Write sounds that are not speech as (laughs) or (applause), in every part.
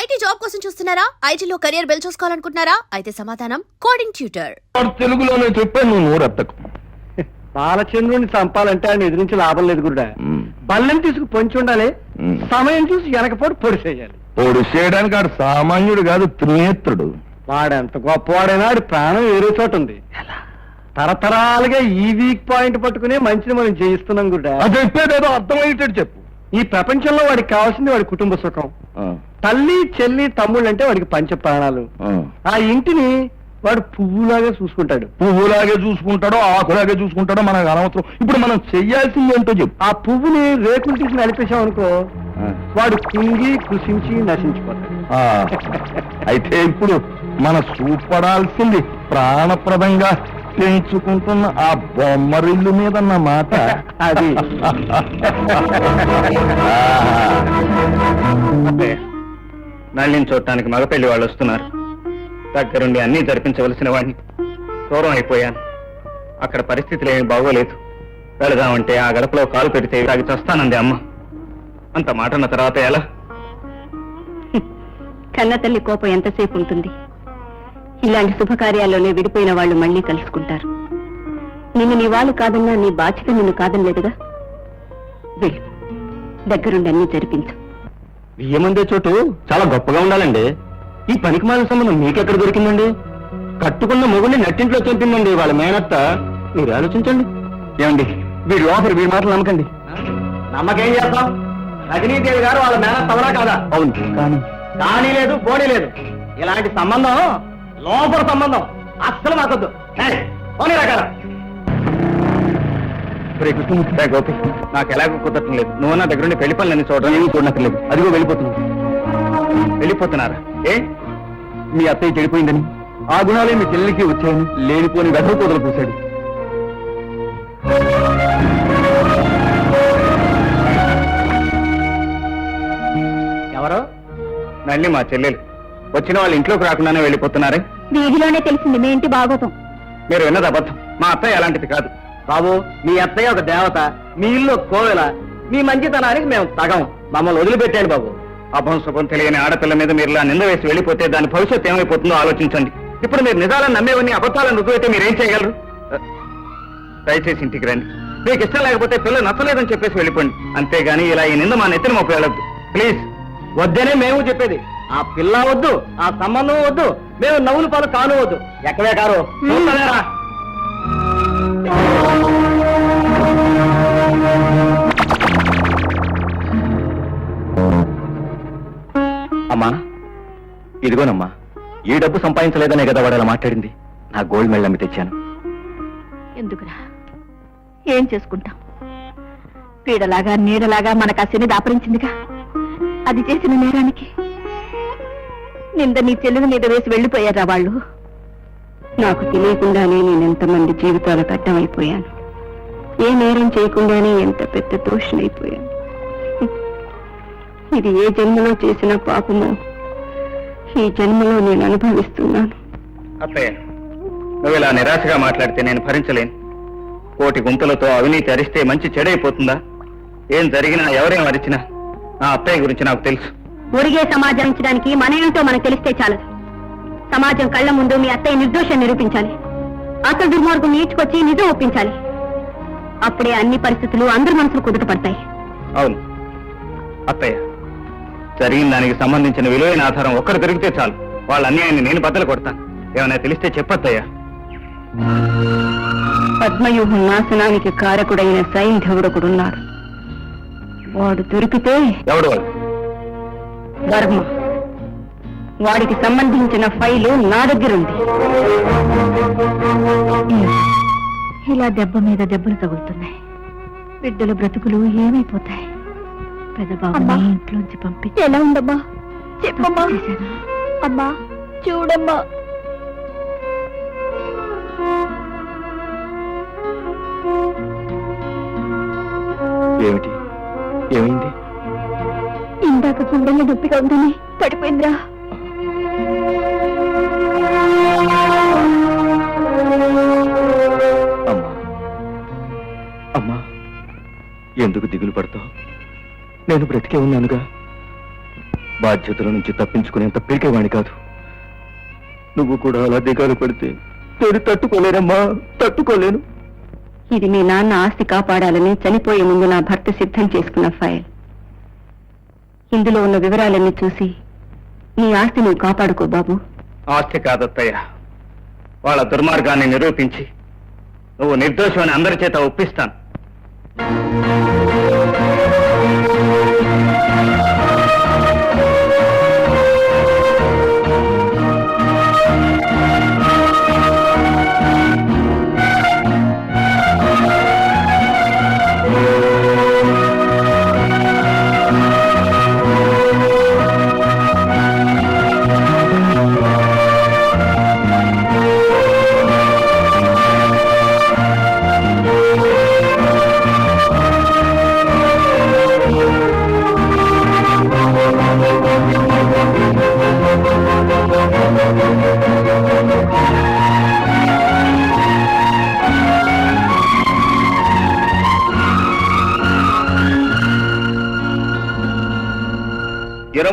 IT job కోసం చూస్తున్నారా? ఐటీలో కెరియర్ బిల్డ్ చూసుకోవాలనుకుంటున్నారా? అయితే సమాధానం కోడింగ్ ట్యూటర్. తెలుగులోనే చెప్పే నువ్వు నోరెత్తకు బాలచంద్రుని చంపాలంటే ఆయన ఎదిరించి లాభం లేదు గురుడా. ఉమ్. బల్లెం తీసుకు పొంచి ఉండాలి. సమయం చూసి వెనకపోటు పొడి చేయాలి. పొడి చేయడానికి ఆడు సామాన్యుడు కాదు త్రినేత్రుడు వాడెంత గొప్పవాడైనా ఆడి ప్రాణం వేరే చోట ఉంది. తరతరాలుగా ఈ వీక్ పాయింట్ పట్టుకునే మంచిని మనం జయిస్తున్నాం గురుడా. అది చెప్పేదేదో అర్థమయ్యేటట్టు చెప్పు. ఈ ప్రపంచంలో వాడికి కావాల్సింది వాడి కుటుంబ సుఖం. తల్లి చెల్లి తమ్ముళ్ళు అంటే వాడికి పంచ ప్రాణాలు ఆ. ఇంటిని వాడు పువ్వులాగా చూసుకుంటాడు. పువ్వులాగే చూసుకుంటాడో ఆకులాగే చూసుకుంటాడో మనకు అనవసరం. ఇప్పుడు మనం చెయ్యాల్సింది ఏంటో చెప్పు. ఆ పువ్వుని రేకులు తీసి నడిపేశాం అనుకో. వాడు కుంగి కృషించి నశించిపోతాడు. అయితే ఇప్పుడు మన చూపడాల్సింది ప్రాణప్రదంగా పెంచుకుంటున్న ఆ బొమ్మరిల్లు మీద మాట. అది. నళ్ళిని చూడటానికి మగపెళ్ళి వాళ్ళు వస్తున్నారు. దగ్గరుండి అన్నీ జరిపించవలసిన వాడిని దూరం అయిపోయాను. అక్కడ పరిస్థితులు ఏమి బాగోలేదు. వెళదామంటే ఆ గడపలో కాలు పెడితే తాగి చస్తానంది అమ్మ. అంత మాట అన్న తర్వాత ఎలా? కన్న తల్లి కోపం ఎంతసేపు ఉంటుంది? ఇలాంటి శుభకార్యాల్లోనే విడిపోయిన వాళ్ళు మళ్ళీ కలుసుకుంటారు. నిన్ను నీ వాళ్ళు కాదన్నా నీ బాధ్యత నిన్ను కాదనలేదుగా వెళ్ళు. దగ్గరుండి అన్ని జరిపించు. బియ్యమందే చోటు? చాలా గొప్పగా ఉండాలండి. ఈ పనికి మాలిన సంబంధం మీకెక్కడ దొరికిందండి? కట్టుకున్న మొగుడిని నట్టింట్లో చంపిందండి వాళ్ళ మేనత్త. మీరు ఆలోచించండి. ఏమండి వీడి ఆఫర్ వీడి మాటలు నమ్మకండి. నమ్మకేం చేస్తాం? రజనీదేవి గారు వాళ్ళ మేనత్త అవరా కాదా? అవును. కానీ కానీ లేదు పోనీ లేదు. ఇలాంటి సంబంధం లోపల సంబంధం అస్సలు మాకొద్దు. పోనీ రకాల గోపి నాకు ఎలాగో కుదరటం లేదు. నువ్వు నా దగ్గర పెళ్ళి పనులన్నీ చూడడం ఏమీ చూడనక్కర్లేదు. అదిగో వెళ్ళిపోతున్నావు. వెళ్ళిపోతున్నారా? ఏ? మీ అత్తయ్య చెడిపోయిందని? ఆ గుణాలే మీ చెల్లెలికి వచ్చాయని లేనిపోని వెధవ కూదలు పూశాడు. ఎవరు? మళ్ళీ మా చెల్లెలు. వచ్చిన వాళ్ళు ఇంట్లోకి రాకుండానే వెళ్ళిపోతున్నారే? వీధిలోనే తెలిసింది మీ ఇంటి బాగోతం. మీరు విన్నది అబద్ధం. మా అత్తయ్య అలాంటిది కాదు. బాబు మీ అత్తయ్య ఒక దేవత మీ ఇల్లు కోవెల మీ మంచితనానికి మేము తగం మమ్మల్ని వదిలిపెట్టాడు బాబు. అభం శుభం తెలియని ఆడపిల్ల మీద మీరు ఇలా నింద వేసి వెళ్ళిపోతే దాని భవిష్యత్తు ఏమైపోతుందో ఆలోచించండి. ఇప్పుడు మీరు నిజాలను నమ్మేవన్నీ అబద్ధాలను రుజువైతే మీరు ఏం చేయగలరు దయచేసి ఇంటికి రండి. మీకు ఇష్టం లేకపోతే పిల్ల నచ్చలేదని చెప్పేసి వెళ్ళిపోండి. అంతేగాని ఇలా ఈ నింద మా నెత్తిని మొప్పి ప్లీజ్ వద్దనే మేము చెప్పేది. ఆ పిల్ల వద్దు ఆ సంబంధం వద్దు మేము నవ్వులు పాలు కాను వద్దు ఎక్కడే కారు. అమ్మా ఇదిగోనమ్మా ఈ డబ్బు సంపాదించలేదనే కదా వాడు అలా మాట్లాడింది. నా గోల్డ్ మెడల్ అమ్మి తెచ్చాను. ఎందుకురా? ఏం చేసుకుంటాం? పీడలాగా నీడలాగా మనకు ఆ శని దాపరించిందిగా. అది చేసిన నేరానికి నింద నీ చెల్లెల మీద వేసి వెళ్ళిపోయారా వాళ్ళు? నాకు తెలియకుండానే నేను ఎంతమంది జీవితాలు కట్టమైపోయాను ఏ నేరం చేయకుండానే ఎంత పెద్ద దోషునైపోయాను ఇది ఏ జన్మలో చేసిన పాపమో ఈ జన్మలో నేను అనుభవిస్తున్నాను. అత్తయ్య నువ్వు ఇలా నిరాశగా మాట్లాడితే నేను భరించలేను. కోటి గుంతలతో అవినీతి అరిస్తే మంచి చెడైపోతుందా? ఏం జరిగినా ఎవరేం అరిచినా నా అత్తయ్య గురించి నాకు తెలుసు. ఒరిగే సమాజానికి మనమేంటో మనకు తెలిస్తే చాలదు సమాజం కళ్ళ ముందు మీ అత్తయ్య నిర్దోషం నిరూపించాలి. అసలు దుర్మార్గం నీచుకొచ్చి నిజం ఒప్పించాలి. అప్పుడే అన్ని పరిస్థితులు అందరి మనసులు కుదుటపడతాయి. అవును. అత్తయ్య జరిగిన దానికి సంబంధించిన విలువైన ఆధారం ఒక్కరు దొరికితే చాలు. వాళ్ళ అన్యాయాన్ని నేను బద్దలు కొడతాను. ఏమైనా తెలిస్తే చెప్పత్తయ్యా. పద్మవ్యూహం నాశనానికి కారకుడైన సైంధవుడొకడున్నాడు వాడు దొరికితే ఎవడు వాళ్ళు వర్మ వాడికి సంబంధించిన ఫైలు నా దగ్గరుంది. ఇలా దెబ్బ మీద దెబ్బలు తగులుతున్నాయి. బిడ్డల బ్రతుకులు ఏమైపోతాయి? పెదబాబుని ఇంట్లోంచి పంపించి ఎలా ఉండమ్మా చెప్పమ్మా. అమ్మా చూడమ్మా. ఏమిటి? ఏమైంది? ఇందాక గుండెల్లో నొప్పిగా ఉందని పడిపోయిందిరా. అమ్మా. అమ్మా ఎందుకు దిగులు పడతావు? నేను బ్రతికే ఉన్నానుగా. బాధ్యతల నుంచి తప్పించుకునేంత పీకేవాణి కాదు. నువ్వు కూడా అలా దిగాలు పడితే నేను తట్టుకోలేనమ్మా తట్టుకోలేను. ఇది మీ నాన్న ఆస్తి కాపాడాలని చనిపోయే ముందు నా భర్త సిద్ధం చేసుకున్న ఫైల్. ఇందులో ఉన్న వివరాలన్నీ చూసి నీ ఆస్తి నువ్వు కాపాడుకో బాబు. ఆస్తి కాదత్తయ్య. వాళ్ళ దుర్మార్గాన్ని నిరూపించి నువ్వు నిర్దోషమని అందరి చేత ఒప్పిస్తాను.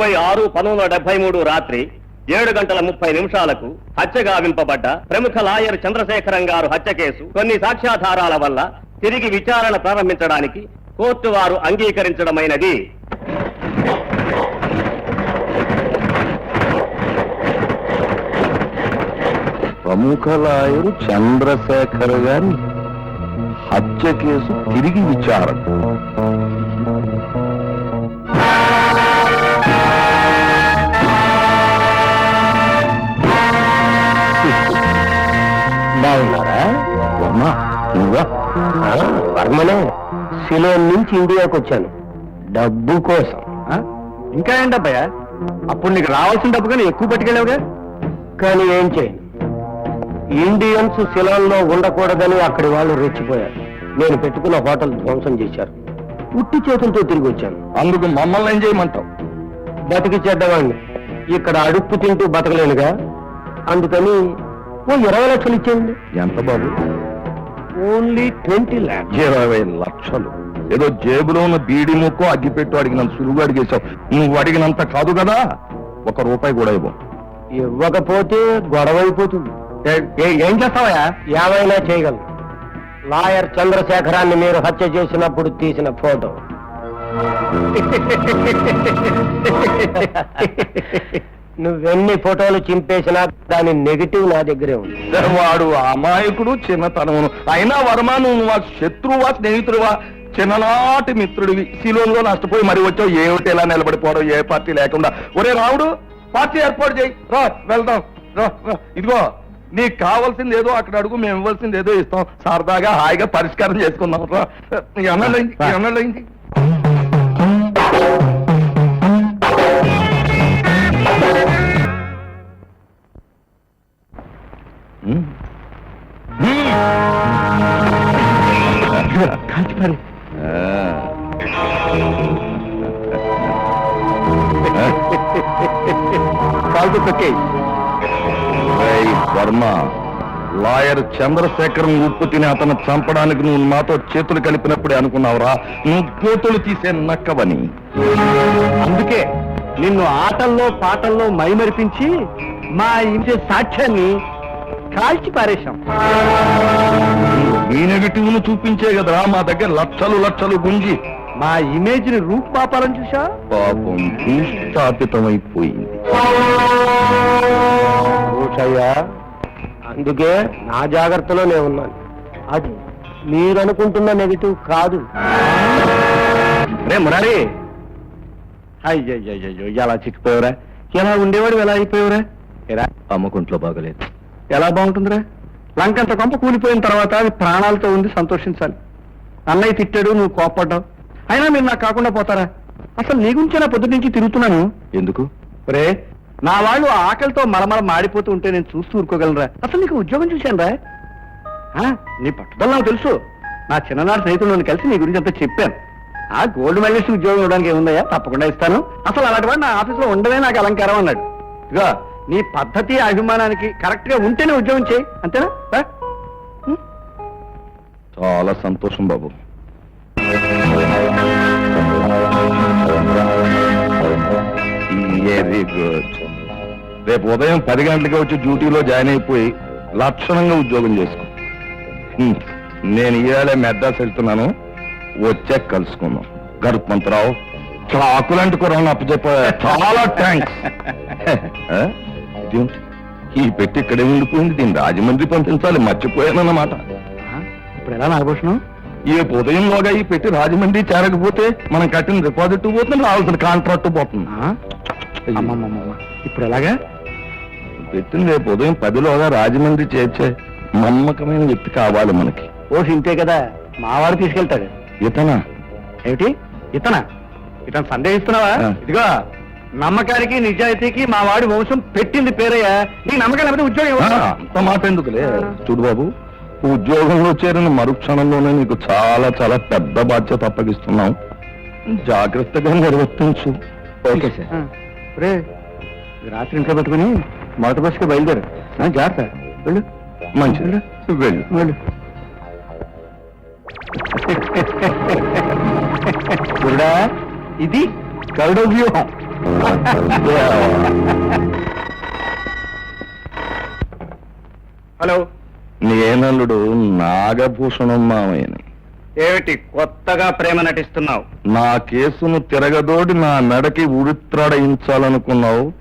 ఇరవై ఆరు పంతొమ్మిది వందల డెబ్బై మూడు రాత్రి ఏడు గంటల ముప్పై నిమిషాలకు హత్య గావింపబడ్డ ప్రముఖ లాయర్ చంద్రశేఖరం గారు హత్య కేసు కొన్ని సాక్ష్యాధారాల వల్ల తిరిగి విచారణ ప్రారంభించడానికి కోర్టు వారు అంగీకరించడమైనది. ప్రముఖ లాయరు చంద్రశేఖర్ గారి హత్య కేసు తిరిగి విచారణ నువ్వా? వర్మనే. సిలోన్ నుంచి ఇండియాకి వచ్చాను. డబ్బు కోసం. ఇంకా అబ్బాయా? అప్పుడు నీకు రావాల్సిన డబ్బు కానీ ఎక్కువ పట్టుకెళ్ళావుగా? కానీ ఏం చేయను ఇండియన్స్ శిలాల్లో ఉండకూడదని అక్కడి వాళ్ళు రెచ్చిపోయారు. నేను పెట్టుకున్న హోటల్ ధ్వంసం చేశారు. ఉట్టి చేతులతో తిరిగి వచ్చాను. అందుకు మమ్మల్ని ఏం చేయమంటావు? బతికి చెడ్డవాణ్ణి. ఇక్కడ అడుక్కు తింటూ బతకలేనుగా? అందుకని ఓ ఇరవై లక్షలు ఇచ్చేయండి. ఎంత బాబు? Only twenty lakhs. ఇరవై లక్షలు. ఏదో జేబులో ఉన్న బీడి ముక్కు అగ్గిపెట్టు అడిగినంత సులువుగా అడిగేశావు. నువ్వు అడిగినంత కాదు కదా? ఒక రూపాయి కూడా ఇవ్వం. ఇవ్వకపోతే గొడవ అయిపోతుంది. ఏం చేస్తావయ్యా? ఏమైనా చేయగలను. లాయర్ చంద్రశేఖరాన్ని మీరు హత్య చేసినప్పుడు తీసిన ఫోటో. (laughs) (laughs) నువ్వెన్ని ఫోటోలు చింపేసినా దాని నెగిటివ్ నా దగ్గరే ఉంది. వాడు అమాయకుడు చిన్నతనమును. అయినా వర్మ నువ్వు? వా శత్రువా స్నేహితుడువా? చిన్ననాటి మిత్రుడివి. శిలోన్లో నష్టపోయి మరి వచ్చావు. ఏమిటి ఎలా నిలబడిపోవడం? ఏ పార్టీ లేకుండా. ఒరే రావుడు పార్టీ ఏర్పాటు చేయి. రా వెళ్దాం. రా రా. ఇదిగో నీకు కావాల్సింది ఏదో అక్కడ అడుగు మేము ఇవ్వాల్సింది ఏదో ఇస్తాం. సరదాగా హాయిగా పరిష్కారం చేసుకుందాం. రా. ఎన్నడైంది ఎన్నడైంది కాల్చిపారు తొక్కే. వర్మ లాయర్ చంద్రశేఖర్ ఉప్పు తిని అతను చంపడానికి నువ్వు మాతో చేతులు కలిపినప్పుడే అనుకున్నావురా. నువ్వు కోతులు తీసే నక్కవని. అందుకే నిన్ను ఆటల్లో పాటల్లో మైమరిపించి మా ఇంటి సాక్ష్యాన్ని కాల్చి పారేశాం. ఈ నెగటివ్ను చూపించే కదరా మా దగ్గర లక్షలు లక్షలు గుంజి. మా ఇమేజ్ని రూపుమాపాలని చూసా పాపం భూస్థాపితమైపోయింది భూషయ్య అందుకే నా జాగ్రత్తలో నేను ఉన్నాను. అది మీరు అనుకుంటున్న నెగిటివ్ కాదు. రే మురారి. అయ్యయ్యో ఎలా చిక్కిపోయావురా? ఎలా ఉండేవాడు ఎలా అయిపోయావురా? ఎరా అమ్మకుంట్లో బాగలేదు. ఎలా బాగుంటుందిరా? లంకంత కొంప కూలిపోయిన తర్వాత అది ప్రాణాలతో ఉంది సంతోషించాలి. అన్నయ్య తిట్టాడు నువ్వు కోప్పడ్డావు. అయినా మీరు నాకు కాకుండా పోతారా? అసలు నీ గురించే నా పొద్దు నుంచి తిరుగుతున్నాను. ఎందుకు? రే నా వాళ్ళు ఆకలితో మలమల మాడిపోతూ ఉంటే నేను చూస్తూ ఊరుకోగలరా అసలు నీకు ఉద్యోగం చూశాను రా నీ పట్టుదల నాకు తెలుసు. నా చిన్ననాటి స్నేహితులను కలిసి నీ గురించి అంతా చెప్పాను. ఆ గోల్డ్ మెడలిస్ట్ ఉద్యోగం ఇవ్వడానికి ఏముందయ్యా? తప్పకుండా ఇస్తాను. అసలు అలాంటి వాడు నా ఆఫీసులో ఉండవే నాకు అలంకారం అన్నాడు. ఇదిగో నీ పద్ధతి అభిమానానికి కరెక్ట్గా ఉంటేనే ఉద్యోగం చేయి. అంతేనా. చాలా సంతోషం బాబు. ఈ వెరీ గుడ్ రేపు ఉదయం పది గంటలకి వచ్చి డ్యూటీలో జాయిన్ అయిపోయి లక్షణంగా ఉద్యోగం చేసుకో. నేను ఇవాళ మెడ్రాస్ వెళ్తున్నాను. వచ్చే కలుసుకుందాం. గరుత్మంతరావు చాకులాంటి కూరలను అప్పచెప్ప. చాలా థ్యాంక్స్ (laughs) ఇదేంటి ఈ పెట్టి ఇక్కడే ఉండిపోయింది. దీన్ని రాజమండ్రి పంపించాలి. మర్చిపోయానన్నమాట. ఇప్పుడు ఎలా నాగభూషణం? ఈ ఉదయంలోగా ఈ పెట్టి రాజమండ్రి చేరకపోతే మనం కట్టిన డిపాజిట్ పోతుంది రావాల్సిన కాంట్రాక్ట్ పోతుంది. ఇప్పుడు ఎలాగా? పెట్టిన రేపు ఉదయం పదిలోగా రాజమండ్రి చేర్చే నమ్మకమైన వ్యక్తి కావాలి మనకి. ఓ ఇంతే కదా. మావాడు తీసుకెళ్తాడు ఇతనా? ఏమిటి? ఇతనా? ఇతను సందేహిస్తున్నావా. ఇదిగో నమ్మకానికి నిజాయితీకి మా వాడి వంశం పెట్టింది పేరయ్యా. నీ నమ్మకం లేకపోతే ఉద్యోగం ఇవ్వను. అంత మాట ఎందుకులే? చూడు బాబు ఉద్యోగంలో చేరిన మరుక్షణంలోనే నీకు చాలా చాలా పెద్ద బాధ్యత అప్పగిస్తున్నాం. జాగ్రత్తగా నిర్వర్తించు. Okay sir. రే రాత్రి ఇంట్లో పెట్టుకుని మొదటి బస్సుకి బయలుదేరు. ఆ, జాగ్రత్త. వెళ్ళు. మంచిది. వెళ్ళు. వెళ్ళు. చూడా ఇది గరుడ వ్యూహం. హలో. నేనల్లుడు నాగభూషణం మామయ్యని. ఏమిటి కొత్తగా ప్రేమ నటిస్తున్నావు? నా కేసును తిరగదోడి నా మెడకి ఉడిత్రాడయించాలనుకున్నావు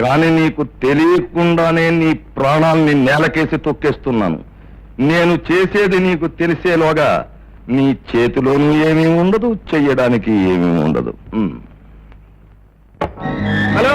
కానీ నీకు తెలియకుండానే నీ ప్రాణాల్ని నేలకేసి తొక్కేస్తున్నాను. నేను చేసేది నీకు తెలిసేలోగా నీ చేతిలోనూ ఏమీ ఉండదు చెయ్యడానికి ఏమీ ఉండదు. హలో